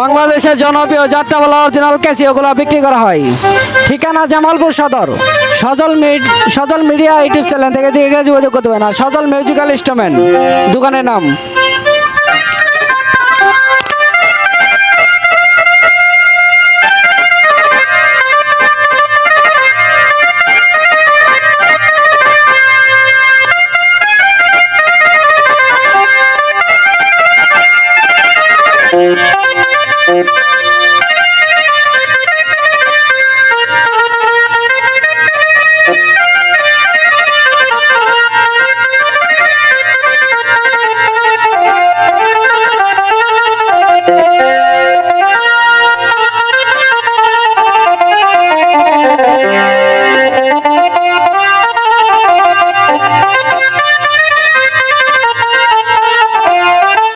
বাংলাদেশের জনপ্রিয় যাত্রাপালা অরিজিনাল ক্যাসিওগুলো বিক্রি করা হয়। ঠিকানা জামালপুর সদর। Sajal mid Sajal media YouTube channel থেকে দিকে যোগাযোগ করতে পারেন। আর সজল মিউজিক্যাল ইনস্ট্রুমেন্ট, দোকানের নাম। Thank you. Thank.